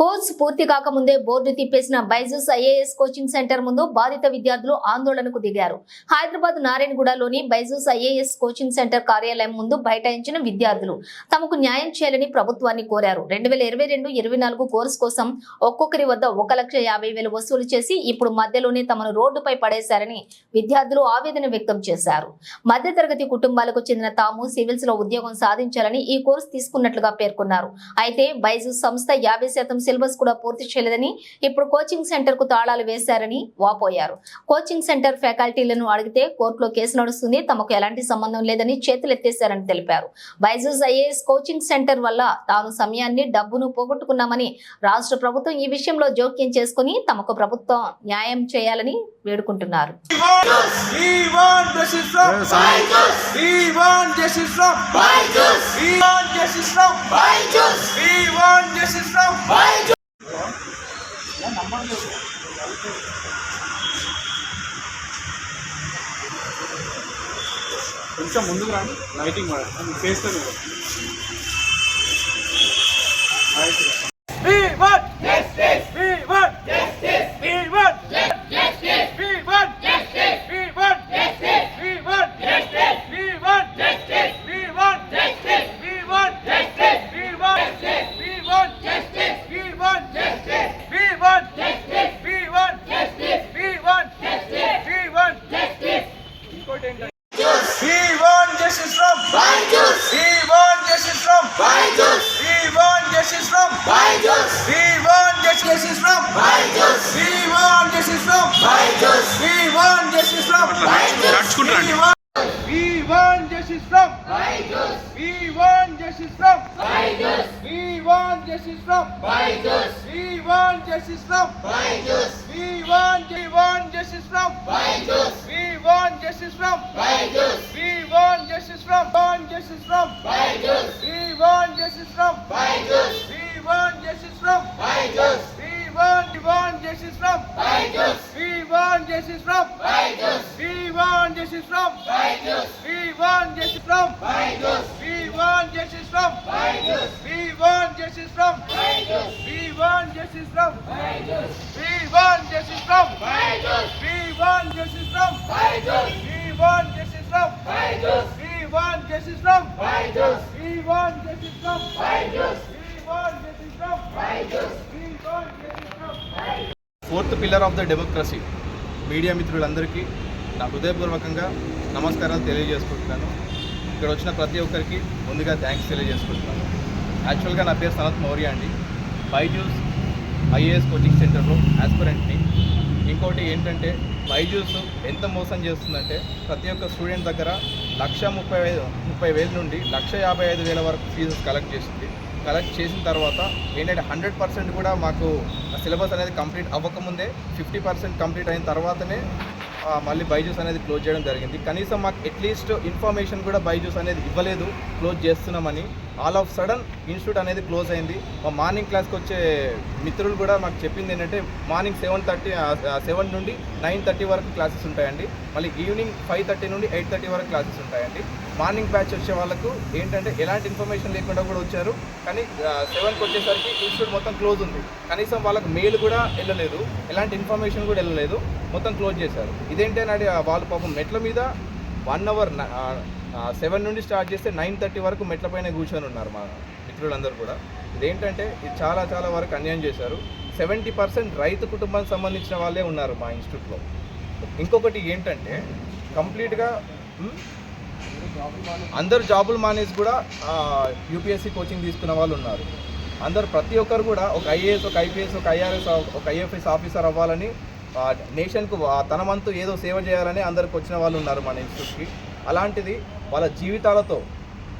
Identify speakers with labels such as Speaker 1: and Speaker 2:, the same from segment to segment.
Speaker 1: Course పూర్తి కాకముందే board తిప్పేసిన బైజూస్ ఐఏఎస్ కోచింగ్ సెంటర్ ముందు బాధిత విద్యార్థులు ఆందోళనకు దిగారు. హైదరాబాద్ నారాయణగూడలోని బైజూస్ ఐఏఎస్ కోచింగ్ సెంటర్ కార్యాలయం ముందు బైఠాయించిన విద్యార్థులు తమకు న్యాయం చేయాలని ప్రభుత్వాన్ని కోరారు. రెండు వేల ఇరవై రెండు ఇరవై నాలుగు కోర్సు కోసం ఒక్కొక్కరి వద్ద ఒక లక్ష యాభై వేలు వసూలు చేసి ఇప్పుడు మధ్యలోనే తమను రోడ్డుపై పడేశారని విద్యార్థులు ఆవేదన వ్యక్తం చేశారు. మధ్యతరగతి కుటుంబాలకు చెందిన తాము సివిల్స్లో ఉద్యోగం సాధించాలని ఈ కోర్సు తీసుకున్నట్లుగా పేర్కొన్నారు. అయితే బైజూస్ సంస్థ యాభై శాతం సిలబస్ కూడా పూర్తి చేయలేదని ఇప్పుడు కోచింగ్ సెంటర్కు తాళాలు వేశారని వాపోయారు. కోచింగ్ సెంటర్ ఫ్యాకల్టీలను అడిగితే కోర్టులో కేసు నడుస్తుంది తమకు ఎలాంటి సంబంధం లేదని చేతులెత్తేశారని తెలిపారు. బైజూస్ ఐఏఎస్ కోచింగ్ సెంటర్ వల్ల తాను సమయాన్ని డబ్బును పోగొట్టుకున్నామని రాష్ట్ర ప్రభుత్వం ఈ విషయంలో జోక్యం చేసుకుని తమకు ప్రభుత్వం న్యాయం చేయాలని వేడుకుంటున్నారు.
Speaker 2: We want justice from. ಮುಂದಕ್ಕೆ ರಂಡಿ ಲೈಟಿಂಗ್ ಮಾಡೋಣ ನಮ್ಗೆ ಫೇಸ್ದಲ್ಲಿ ಆಯ್ತು We want justice. We Santos! From Righteous. We want justice from Righteous. We want justice from Righteous. We want justice from Righteous. We want we want justice from Righteous. We want justice from Righteous. We want justice from want justice from Righteous. We want justice from Righteous. We want justice from Righteous. We want justice from Righteous. We want justice from Righteous. We want justice from Righteous. We want justice from Righteous. We want justice from Righteous. We want justice from Righteous. We want justice from Righteous. We want justice from Righteous. We want justice from Righteous. We want justice from Righteous. We want justice from Righteous. We want justice from Righteous. We want justice from Righteous.
Speaker 3: Fourth pillar of the democracy. Media మిత్రులందరికీ నా హృదయపూర్వకంగా నమస్కారాలు తెలియజేసుకుంటున్నాను. ఇక్కడ వచ్చిన ప్రతి ఒక్కరికి ముందుగా థ్యాంక్స్ తెలియజేసుకుంటున్నాను. యాక్చువల్గా నా పేరు సనత్ మౌర్య అండి. బైజూస్ ఐఏఎస్ కోచింగ్ సెంటర్లో ఆస్పిరెంట్ని ఇంకోటి ఏంటంటే బైజూస్ ఎంత మోసం చేస్తుందంటే ప్రతి ఒక్క స్టూడెంట్ దగ్గర లక్ష ముప్పై ముప్పై వేల నుండి లక్ష యాభై ఐదు వేల వరకు ఫీజు కలెక్ట్ చేసింది. కలెక్ట్ చేసిన తర్వాత ఏంటంటే హండ్రెడ్ పర్సెంట్ కూడా మాకు సిలబస్ అనేది కంప్లీట్ అవ్వకముందే ఫిఫ్టీ పర్సెంట్ కంప్లీట్ అయిన తర్వాతనే మళ్ళీ బైజూస్ అనేది క్లోజ్ చేయడం జరిగింది. కనీసం మాకు అట్లీస్ట్ ఇన్ఫర్మేషన్ కూడా బైజూస్ అనేది ఇవ్వలేదు క్లోజ్ చేస్తున్నామని. ఆల్ ఆఫ్ సడన్ ఇన్స్టిట్యూట్ అనేది క్లోజ్ అయింది. మా మార్నింగ్ క్లాస్కి వచ్చే మిత్రులు కూడా మాకు చెప్పింది ఏంటంటే మార్నింగ్ సెవెన్ థర్టీ సెవెన్ నుండి నైన్ థర్టీ వరకు క్లాసెస్ ఉంటాయండి. మళ్ళీ ఈవినింగ్ ఫైవ్ థర్టీ నుండి ఎయిట్ థర్టీ వరకు క్లాసెస్ ఉంటాయండి. మార్నింగ్ బ్యాచ్ వచ్చే వాళ్ళకు ఏంటంటే ఎలాంటి ఇన్ఫర్మేషన్ లేకుండా కూడా వచ్చారు. కానీ సెవెన్కి వచ్చేసరికి ఇన్స్టిట్యూట్ మొత్తం క్లోజ్ ఉంది. కనీసం వాళ్ళకి మెయిల్ కూడా వెళ్ళలేదు. ఎలాంటి ఇన్ఫర్మేషన్ కూడా వెళ్ళలేదు. మొత్తం క్లోజ్ చేశారు. ఇదేంటంటే వాళ్ళు పాపం మెట్ల మీద వన్ అవర్ సెవెన్ నుండి స్టార్ట్ చేస్తే నైన్ థర్టీ వరకు మెట్లపైన కూర్చొని ఉన్నారు మా మిత్రులందరూ కూడా. ఇదేంటంటే ఇది చాలా చాలా వరకు అన్యాయం చేశారు. సెవెంటీ పర్సెంట్ రైతు కుటుంబానికి సంబంధించిన వాళ్ళే ఉన్నారు మా ఇన్స్టిట్యూట్లో. ఇంకొకటి ఏంటంటే కంప్లీట్గా అందరు జాబులు మానేసి కూడా యూపీఎస్సీ కోచింగ్ తీసుకున్న వాళ్ళు ఉన్నారు. అందరు ప్రతి ఒక్కరు కూడా ఒక ఐఏఎస్ ఒక ఐపీఎస్ ఒక ఐఆర్ఎస్ ఒక ఐఎఫ్ఎస్ ఆఫీసర్ అవ్వాలని నేషన్కు తన వంతు ఏదో సేవ చేయాలని అందరికి వచ్చిన వాళ్ళు ఉన్నారు మన ఇన్స్టిట్యూట్కి. అలాంటిది వాళ్ళ జీవితాలతో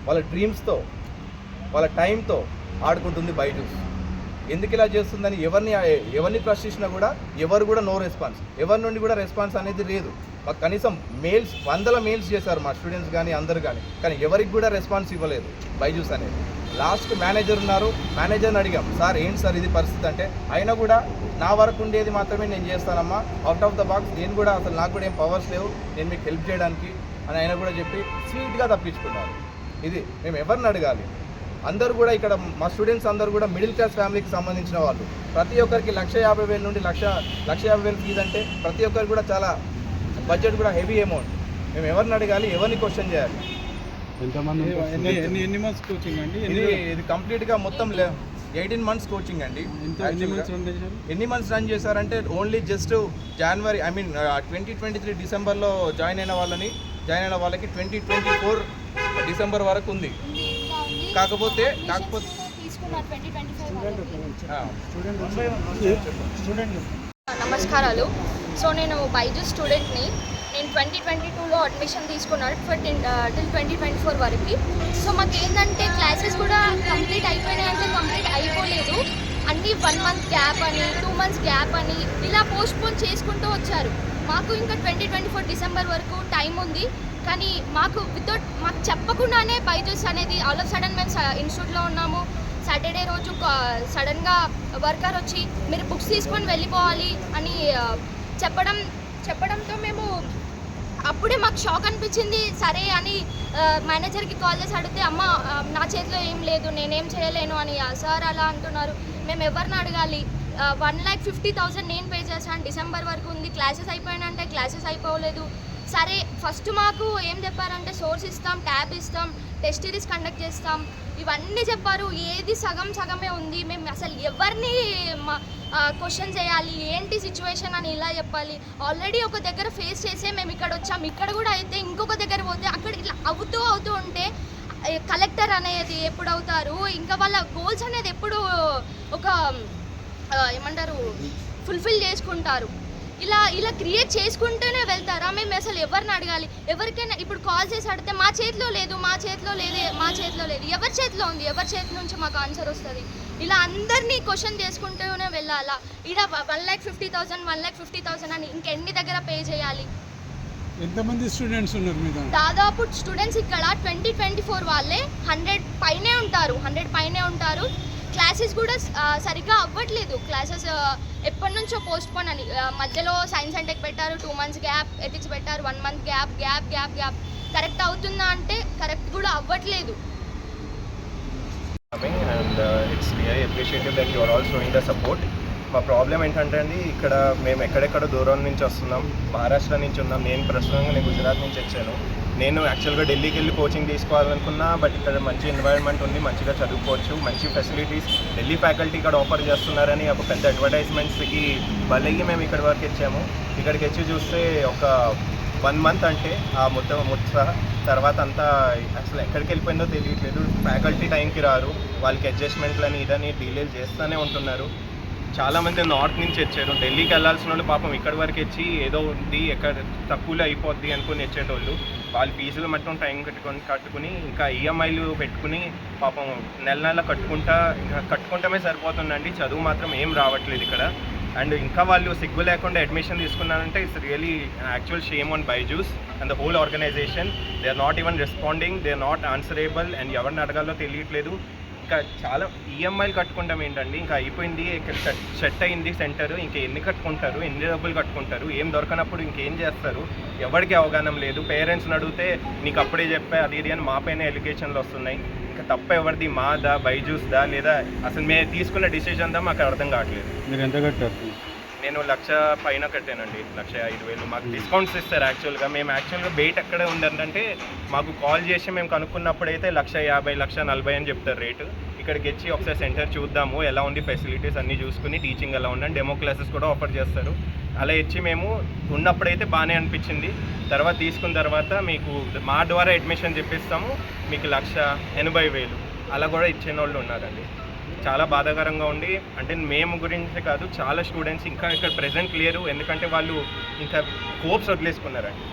Speaker 3: వాళ్ళ డ్రీమ్స్తో వాళ్ళ టైంతో ఆడుకుంటుంది బైజూస్ ఎందుకు ఇలా చేస్తుందని ఎవరిని ఎవరిని ప్రశ్నించినా కూడా ఎవరు కూడా నో రెస్పాన్స్ ఎవరి నుండి కూడా రెస్పాన్స్ అనేది లేదు. మాకు కనీసం మెయిల్స్ వందల మెయిల్స్ చేశారు మా స్టూడెంట్స్ కానీ అందరు కానీ కానీ ఎవరికి కూడా రెస్పాన్స్ ఇవ్వలేదు బైజూస్ అనేది. లాస్ట్ మేనేజర్ ఉన్నారు. మేనేజర్ని అడిగాం సార్ ఏంటి సార్ ఇది పరిస్థితి? అంటే అయినా కూడా నా వరకు ఉండేది మాత్రమే నేను చేస్తానమ్మా. అవుట్ ఆఫ్ ద బాక్స్ నేను కూడా అసలు నాకు కూడా ఏం పవర్స్ లేవు. నేను మీకు హెల్ప్ చేయడానికి అని ఆయన కూడా చెప్పి స్వీట్గా తప్పించుకున్నారు. ఇది మేము ఎవరిని అడగాలి? అందరూ కూడా ఇక్కడ మా స్టూడెంట్స్ అందరూ కూడా మిడిల్ క్లాస్ ఫ్యామిలీకి సంబంధించిన వాళ్ళు. ప్రతి ఒక్కరికి లక్ష యాభై వేల నుండి లక్ష లక్ష యాభై వేలు ఫీజు అంటే ప్రతి ఒక్కరికి కూడా చాలా బడ్జెట్ కూడా హెవీ అమౌంట్ మేము ఎవరిని అడగాలి? ఎవరిని క్వశ్చన్ చేయాలి?
Speaker 4: ఎన్ని మంత్స్ కోచింగ్ అండి?
Speaker 3: ఇది ఇది కంప్లీట్గా మొత్తం ఎయిటీన్ మంత్స్ కోచింగ్ అండి.
Speaker 4: ఎంత ఎన్ని
Speaker 3: Actually గా.
Speaker 4: మంత్స్ రన్ చేశారు?
Speaker 3: ఎన్ని మంత్స్ రన్ చేశారంటే only just January I mean twenty twenty three డిసెంబర్లో జాయిన్ అయిన వాళ్ళని జాయిన్ అయిన వాళ్ళకి ట్వంటీ ట్వంటీ ఫోర్ డిసెంబర్ వరకు ఉంది. కాకపోతే కాకపోతే
Speaker 5: ట్వంటీ ట్వంటీ ఫైవ్ నమస్కారాలు. సో నేను బైజూస్ స్టూడెంట్ని. నేను ట్వంటీ ట్వంటీ టూలో అడ్మిషన్ తీసుకున్నాను for till twenty twenty four వరకు. సో మాకు ఏంటంటే క్లాసెస్ కూడా కంప్లీట్ అయిపోయినాయి అంటే కంప్లీట్ అయిపోలేదు. అన్నీ వన్ మంత్ గ్యాప్ అని టూ మంత్స్ గ్యాప్ అని ఇలా పోస్ట్పోన్ చేసుకుంటూ వచ్చారు. మాకు ఇంకా ట్వంటీ ట్వంటీ ఫోర్ డిసెంబర్ వరకు టైం ఉంది. కానీ మాకు వితౌట్ మాకు చెప్పకుండానే బైజూస్ అనేది ఆల్ ఆఫ్ సడన్ మేము ఇన్స్టిట్యూట్లో ఉన్నాము. సాటర్డే రోజు సడన్గా వర్కర్ వచ్చి మీరు బుక్స్ తీసుకొని వెళ్ళిపోవాలి అని చెప్పడం చెప్పడంతో మేము అప్పుడే మాకు షాక్ అనిపించింది. సరే అని మేనేజర్కి కాల్ చేసి అడిగితే అమ్మ నా చేతిలో ఏం లేదు నేనేం చేయలేను అని ఆ సార్ అలా అంటున్నారు. మేము ఎవరిని అడగాలి? వన్ ల్యాక్ ఫిఫ్టీ థౌసండ్ నేను పే చేశాను. డిసెంబర్ వరకు ఉంది. క్లాసెస్ అయిపోయినంటే క్లాసెస్ అయిపోలేదు. సరే ఫస్ట్ మాకు ఏం చెప్పారంటే సోర్స్ ఇస్తాం ట్యాబ్ ఇస్తాం టెస్ట్ సిరీస్ కండక్ట్ చేస్తాం. ఇవన్నీ చెప్పారు. ఏది సగం సగమే ఉంది. మేము అసలు ఎవరిని క్వశ్చన్ చేయాలి? ఏంటి సిచ్యువేషన్ అని ఇలా చెప్పాలి. ఆల్రెడీ ఒక దగ్గర ఫేస్ చేసే మేము ఇక్కడ వచ్చాం. ఇక్కడ కూడా అయితే ఇంకొక దగ్గర పోతే అక్కడ ఇట్లా అవుతూ అవుతూ ఉంటే కలెక్టర్ అనేది ఎప్పుడు అవుతారు? ఇంకా వాళ్ళ గోల్స్ అనేది ఎప్పుడు ఒక ఏమంటారు ఫుల్ఫిల్ చేసుకుంటారు. ఇలా ఇలా క్రియేట్ చేసుకుంటూనే వెళ్తారా? మేము అసలు ఎవరిని అడగాలి? ఎవరికైనా ఇప్పుడు కాల్ చేసి అడిగితే మా చేతిలో లేదు మా చేతిలో లేదే మా చేతిలో లేదు. ఎవరి చేతిలో ఉంది? ఎవరి చేతి నుంచి మాకు ఆన్సర్ వస్తుంది? ఇలా అందరినీ క్వశ్చన్ చేసుకుంటూనే వెళ్ళాలా? ఇక్కడ one lakh fifty thousand one lakh fifty thousand అని ఇంకెన్ని దగ్గర పే చేయాలి?
Speaker 4: ఎంతమంది స్టూడెంట్స్ ఉన్నారు మీ
Speaker 5: దాదాపు స్టూడెంట్స్ ఇక్కడ ట్వంటీ ట్వంటీ ఫోర్ వాళ్ళే హండ్రెడ్ పైనే ఉంటారు హండ్రెడ్ పైనే ఉంటారు. క్లాసెస్ కూడా సరిగ్గా అవ్వట్లేదు. క్లాసెస్ ఎప్పటి నుంచో పోస్ట్ పోన్ అని మధ్యలో సైన్స్ అండ్ టెక్ పెట్టారు టూ మంత్స్ గ్యాప్ ఎథిక్స్ పెట్టారు one month gap gap gap gap correct అవుతుందా అంటే కరెక్ట్ కూడా అవ్వట్లేదు.
Speaker 6: Coming and uh, it's really appreciative all you are all మా ప్రాబ్లం ఏంటంటే అండి ఇక్కడ మేము ఎక్కడెక్కడ దూరం నుంచి వస్తున్నాం మహారాష్ట్ర నుంచి ఉన్నాం. నేను ప్రస్తుతంగా నేను గుజరాత్ నుంచి వచ్చాను. నేను యాక్చువల్గా ఢిల్లీకి వెళ్ళి కోచింగ్ తీసుకోవాలనుకున్నా బట్ ఇక్కడ మంచి ఎన్వైరన్మెంట్ ఉంది మంచిగా చదువుకోవచ్చు మంచి ఫెసిలిటీస్ ఢిల్లీ ఫ్యాకల్టీ ఇక్కడ ఆఫర్ చేస్తున్నారని ఒక పెద్ద అడ్వర్టైజ్మెంట్స్కి బలయ్యి మేము ఇక్కడ వరకు ఇచ్చాము ఇక్కడికి వచ్చి చూస్తే ఒక వన్ మంత్ అంటే ఆ మొత్తం ముత్స తర్వాత అంతా అసలు ఎక్కడికి వెళ్ళిపోయిందో తెలియట్లేదు. ఫ్యాకల్టీ టైంకి రారు. వాళ్ళకి అడ్జస్ట్మెంట్లని ఇదని డీలేలు చేస్తూనే ఉంటున్నారు. చాలామంది నార్త్ నుంచి వచ్చారు. ఢిల్లీకి వెళ్ళాల్సిన వాళ్ళు పాపం ఇక్కడి వరకు వచ్చి ఏదో ఉంది ఎక్కడ తక్కువలో అయిపోద్ది అనుకుని వచ్చేటోళ్ళు. వాళ్ళు ఫీజులు మొత్తం టైం కట్టుకొని కట్టుకుని ఇంకా ఈఎంఐలు పెట్టుకుని పాపం నెల నెల కట్టుకుంటా ఇంకా కట్టుకుంటమే సరిపోతుందండి. చదువు మాత్రం ఏం రావట్లేదు ఇక్కడ. అండ్ ఇంకా వాళ్ళు సిగ్గు లేకుండా అడ్మిషన్ తీసుకున్నారంటే it's really actual shame on Byju's and the whole organisation. They are not even responding they are not answerable and ఎవరిని అడగాలో తెలియట్లేదు. ఇంకా చాలా ఈఎంఐలు కట్టుకుంటాం ఏంటండి? ఇంకా అయిపోయింది ఇక్కడ సెట్ అయింది సెంటర్ ఇంకా ఎన్ని కట్టుకుంటారు ఎన్ని డబ్బులు కట్టుకుంటారు ఏం దొరకనప్పుడు ఇంకేం చేస్తారు? ఎవరికి అవగాహన లేదు. పేరెంట్స్ని అడిగితే నీకు అప్పుడే చెప్పా అది ఇది అని మా పైన ఎడ్యుకేషన్లు వస్తున్నాయి. ఇంకా తప్ప ఎవరిది మాదా బైజూస్దా లేదా అసలు మేము తీసుకున్న డిసిజన్ దా మాకు అర్థం కావట్లేదు.
Speaker 4: మీరు ఎంత కట్టారు?
Speaker 6: నేను లక్ష పైన కట్టానండి. లక్ష ఐదు వేలు. మాకు డిస్కౌంట్స్ ఇస్తారు యాక్చువల్గా మేము యాక్చువల్గా బయట ఎక్కడ ఉందంటే మాకు కాల్ చేసి మేము కనుక్కున్నప్పుడైతే లక్ష యాభై లక్ష నలభై అని చెప్తారు రేటు. ఇక్కడికి వచ్చి ఒకసారి సెంటర్ చూద్దాము ఎలా ఉంది ఫెసిలిటీస్ అన్నీ చూసుకుని టీచింగ్ ఎలా ఉందని డెమో క్లాసెస్ కూడా ఆఫర్ చేస్తారు. అలా ఇచ్చి మేము ఉన్నప్పుడైతే బాగానే అనిపించింది. తర్వాత తీసుకున్న తర్వాత మీకు మా ద్వారా అడ్మిషన్ చెప్పిస్తాము మీకు లక్ష ఎనభై వేలు. అలా కూడా ఇచ్చిన వాళ్ళు ఉన్నారండి. చాలా బాధాకరంగా ఉండి అంటే మేము గురించి కాదు చాలా స్టూడెంట్స్ ఇంకా ఇక్కడ ప్రెసెంట్ లేరు. ఎందుకంటే వాళ్ళు ఇంకా హోప్స్ వదిలేసుకున్నారండి.